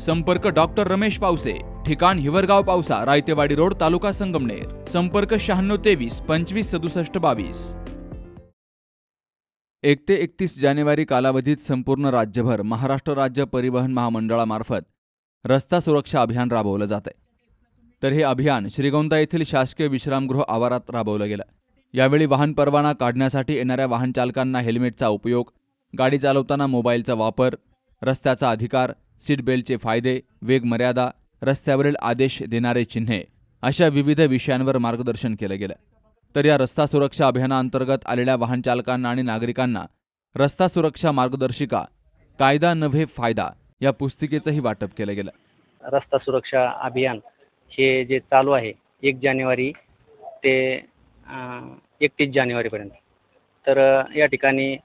संपर्क डॉक्टर रमेश पावसे ठिकाण हिवरगाव पावसा रायतेवाडी रोड तालुका संगमनेर. संपर्क शहाण्णव तेवीस पंचवीस सदुसष्ट बावीस. एक ते एकतीस जानेवारी कालावधीत संपूर्ण राज्यभर महाराष्ट्र राज्य परिवहन महामंडळामार्फत रस्ता सुरक्षा अभियान राबवलं जात आहे तर हे अभियान श्रीगोंदा येथील शासकीय विश्रामगृह आवारात राबवलं गेलं. यावेळी वाहन परवाना काढण्यासाठी येणाऱ्या वाहनचालकांना हेल्मेटचा उपयोग गाडी चालवताना मोबाईलचा वापर रस्त्याचा अधिकार सीट बेल्टचे फायदे वेग मर्यादा रस्त्यावरील आदेश देणारे चिन्हे अशा विविध विषयांवर मार्गदर्शन केलं गेलं. तर या रस्ता सुरक्षा अभियानाअंतर्गत आलेल्या वाहनचालकांना आणि नागरिकांना रस्ता सुरक्षा मार्गदर्शिका कायदा नव्हे फायदा या पुस्तिकेचंही वाटप केलं गेलं. रस्ता सुरक्षा अभियान हे जे चालू आहे एक जानेवारी ते एकतीस जानेवारीपर्यंत. तर या ठिकाणी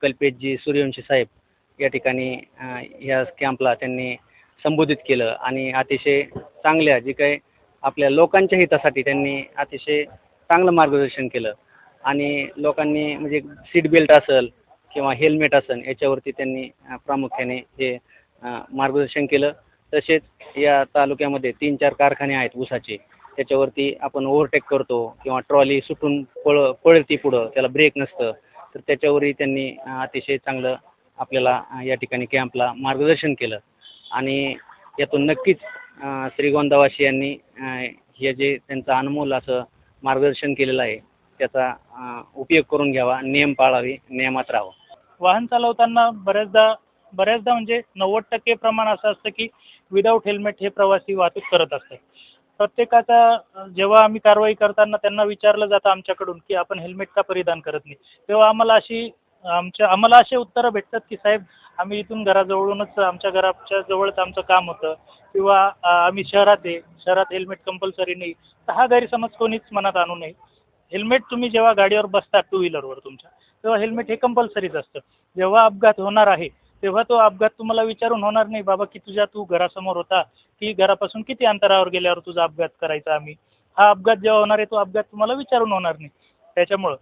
कल्पेशजी सूर्यवंशी साहेब या ठिकाणी ह्या या कॅम्पला त्यांनी संबोधित केलं आणि अतिशय चांगल्या जे काही आपल्या लोकांच्या हितासाठी त्यांनी अतिशय चांगलं मार्गदर्शन केलं. आणि लोकांनी म्हणजे सीट बेल्ट असेल किंवा हेल्मेट असेल याच्यावरती त्यांनी प्रामुख्याने हे मार्गदर्शन केलं. तसेच या तालुक्यामध्ये तीन चार कारखाने आहेत ऊसाचे. त्याच्यावरती आपण ओव्हरटेक करतो किंवा ट्रॉली सुटून पळ पळती पुढं त्याला ब्रेक नसतं. तर त्याच्यावरही त्यांनी अतिशय चांगलं आपल्याला या ठिकाणी कॅम्पला मार्गदर्शन केलं. आणि यातून नक्कीच अ, श्रीगोंदावासियांनी हे जे त्यांचं अनमोल असं मार्गदर्शन केलेलं आहे त्याचा उपयोग करून घ्यावा नियम पाळावे नियमात राहावं. वाहन चालवताना बऱ्याचदा बऱ्याचदा म्हणजे नव्वद टक्के प्रमाण असं असतं की विदाऊट हेल्मेट हे प्रवासी वाहतूक करत असतात. प्रत्येकाचा जेव्हा आम्ही कारवाई करताना त्यांना विचारलं जातं आमच्याकडून की आपण हेल्मेट का परिधान करत नाही? तेव्हा आम्हाला अशी आमच्या आम्हाला असे उत्तरं भेटतात की साहेब आम्ही इथून घराजवळूनच आमच्या घराच्या जवळच आमचं काम होतं. किंवा आम्ही शहरात आहे शहरात हेल्मेट कंपल्सरी नाही. तर हा गैरसमज कोणीच मनात आणू नये. हेल्मेट तुम्ही जेव्हा गाडीवर बसता टू व्हीलरवर तुमच्या तेव्हा हेल्मेट हे कंपल्सरीच असतं. जेव्हा अपघात होणार आहे तेव्हा तो अपघात तुम्हाला विचारून होणार नाही बाबा की तुझ्या तू घरासमोर होता की घरापासून किती अंतरावर गेल्यावर तुझा अपघात करायचा आम्ही? हा अपघात जेव्हा होणार आहे तो अपघात तुम्हाला विचारून होणार नाही. त्याच्यामुळं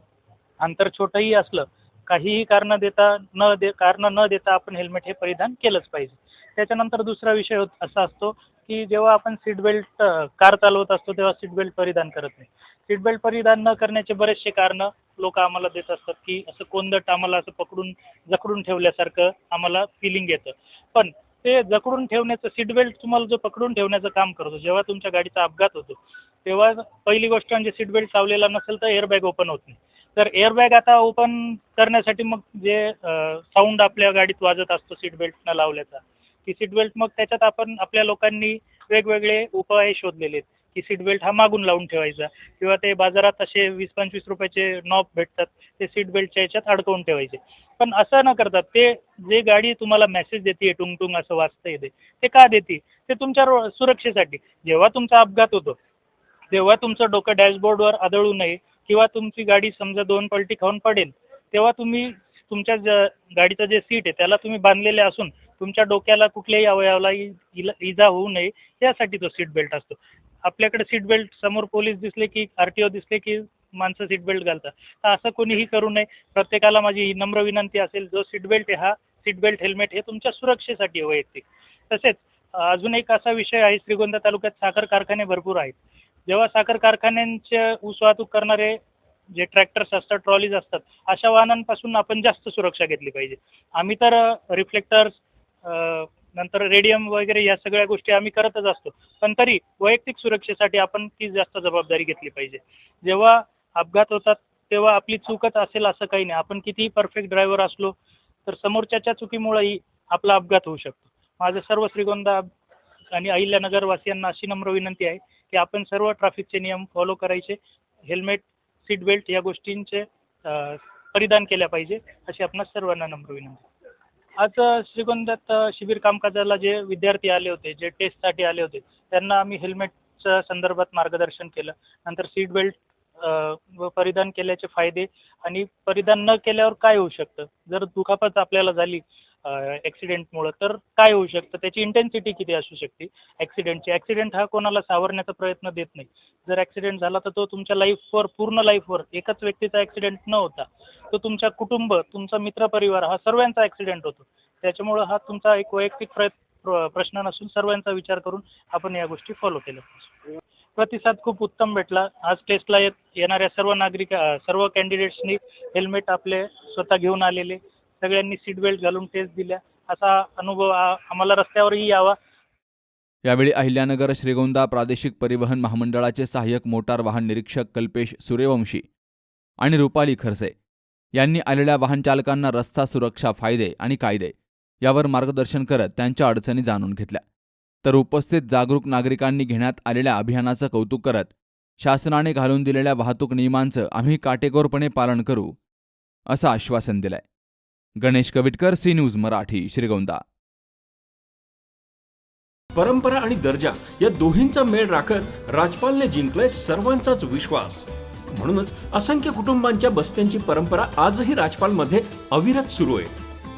अंतर छोटंही असलं काहीही कारण देता न दे कारण न देता आपण हेल्मेट हे परिधान केलंच पाहिजे. त्याच्यानंतर दुसरा विषय होत असा असतो की जेव्हा आपण सीट बेल्ट कार चालवत असतो तेव्हा सीट बेल्ट परिधान करत नाही. सीट बेल्ट परिधान न करण्याचे बरेचसे कारणं लोक आम्हाला देत असतात की असं कोंदट आम्हाला असं पकडून जखडून ठेवल्यासारखं आम्हाला फिलिंग येतं. पण ते जखडून ठेवण्याचं सीट बेल्ट तुम्हाला जो पकडून ठेवण्याचं काम करतो जेव्हा तुमच्या गाडीचा अपघात होतो तेव्हा पहिली गोष्ट म्हणजे सीट बेल्ट लावलेला नसेल तर एअरबॅग ओपन होत नाही. तर एअरबॅग आता ओपन करण्यासाठी मग जे साऊंड आपल्या गाडीत वाजत असतो सीट बेल्ट न लावल्याचा की सीट बेल्ट मग त्याच्यात आपण आपल्या लोकांनी वेगवेगळे उपाय शोधलेले आहेत. की सीट बेल्ट हा मागून लावून ठेवायचा किंवा ते बाजारात असे वीस पंचवीस रुपयाचे नॉब भेटतात ते सीट बेल्टच्या याच्यात अडकवून ठेवायचे. पण असं न करतात ते जे गाडी तुम्हाला मेसेज देते टुंग टुंग असं वाचता येते ते का देते? ते तुमच्या सुरक्षेसाठी. जेव्हा तुमचा अपघात होतो तेव्हा तुमचं डोकं डॅशबोर्डवर आदळू नये. किंवा तुमची गाडी समजा दोन पलटी खाऊन पडेल तेव्हा तुम्ही तुमच्या ज गाडीचं जे सीट आहे त्याला तुम्ही बांधलेले असून तुमच्या डोक्याला कुठल्याही अवयवाला इ- इला- इजा होऊ नये यासाठी तो सीट बेल्ट असतो. आपल्याकडे सीट बेल्ट समोर पोलीस दिसले की आर टी ओ दिसले की माणसं सीट बेल्ट घालतात. तर असं कोणीही करू नये. प्रत्येकाला माझी ही नम्र विनंती असेल जो सीट बेल्ट आहे हा सीट बेल्ट हेल्मेट हे तुमच्या सुरक्षेसाठी वैयक्तिक. तसेच अजून एक असा विषय आहे श्रीगोंदा तालुक्यात साखर कारखाने भरपूर आहेत. जेव्हा साखर कारखान्यांच्या ऊस वाहतूक करणारे जे ट्रॅक्टर्स असतात ट्रॉलीज असतात अशा वाहनांपासून आपण जास्त सुरक्षा घेतली पाहिजे. आम्ही तर रिफ्लेक्टर्स नंतर रेडियम वगैरे या सगळ्या गोष्टी आम्ही करतच असतो. पण तरी वैयक्तिक सुरक्षेसाठी आपण ती जास्त जबाबदारी घेतली पाहिजे. जेव्हा अपघात होतात तेव्हा आपली चूकच असेल असं काही नाही. आपण कितीही परफेक्ट ड्रायव्हर असलो तर समोरच्याच्या चुकीमुळेही आपला अपघात होऊ शकतो. माझं सर्व श्रीगोंदा आणि अहिल्यानगरवासियांना अशी नम्र विनंती आहे की आपण सर्व ट्रॅफिकचे नियम फॉलो करायचे. हेल्मेट सीट बेल्ट या गोष्टींचे परिधान केल्या पाहिजे अशी आपणास सर्वांना नम्र विनंती. आज श्रीगोंद्यात शिबिर कामकाजाला जे विद्यार्थी आले होते जे टेस्टसाठी आले होते त्यांना आम्ही हेल्मेटच्या संदर्भात मार्गदर्शन केलं. नंतर सीट बेल्ट परिधान केल्याचे फायदे आणि परिधान न केल्यावर काय होऊ शकतं? जर दुखापत आपल्याला झाली ॲक्सिडेंटमुळं तर काय होऊ शकतं? त्याची इंटेन्सिटी किती असू शकते? ॲक्सिडेंटची ॲक्सिडेंट हा कोणाला सावरण्याचा प्रयत्न देत नाही. जर ॲक्सिडेंट झाला तर तो तुमच्या लाईफवर पूर्ण लाईफवर एकाच व्यक्तीचा ॲक्सिडेंट न होता तो तुमच्या कुटुंब तुमचा मित्रपरिवार हा सर्वांचा ॲक्सिडेंट होतो. त्याच्यामुळं हा तुमचा एक वैयक्तिक प्रयत्न प्र- प्रश्न नसून सर्वांचा विचार करून आपण या गोष्टी फॉलो केल्या प्रतिसाद खूप उत्तम भेटला. आज टेस्टला येत येणाऱ्या सर्व नागरिक सर्व कॅन्डिडेट्सनी हेल्मेट आपले स्वतः घेऊन आलेले. सगळ्यांनी सीट बेल्ट घालून टेस्ट दिल्या. असा अनुभव आम्हाला रस्त्यावरही यावा. यावेळी अहिल्यानगर श्रीगोंदा प्रादेशिक परिवहन महामंडळाचे सहाय्यक मोटार वाहन निरीक्षक कल्पेश सूर्यवंशी आणि रुपाली खरसे यांनी आलेल्या वाहन चालकांना रस्ता सुरक्षा फायदे आणि कायदे यावर मार्गदर्शन करत त्यांच्या अडचणी जाणून घेतल्या. तर उपस्थित जागरूक नागरिकांनी घेण्यात आलेल्या अभियानाचं कौतुक करत शासनाने घालून दिलेल्या वाहतूक नियमांचं आम्ही काटेकोरपणे पालन करू असं आश्वासन दिलंय. Ganesh Kavitkar C news Marathi Shrigonda. परंपरा आणि दर्जा या दोहींचा मेळ राखत राजपालने जिंकलाय सर्वांचाच विश्वास. म्हणूनच असंख्य कुटुंबांच्या बस्त्यांची परंपरा आजही राजपालमध्ये अविरत सुरू आहे.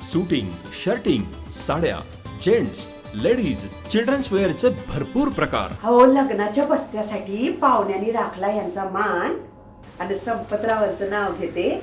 सुटिंग शर्टिंग साड्या जेंट्स लेडीज चिल्ड्रन्स वेअरचे भरपूर प्रकार. अहो लग्नाच्या बस्त्यासाठी पाहुण्यांनी राखला यांचा मान. आणि संपतरावांचं नाव घेते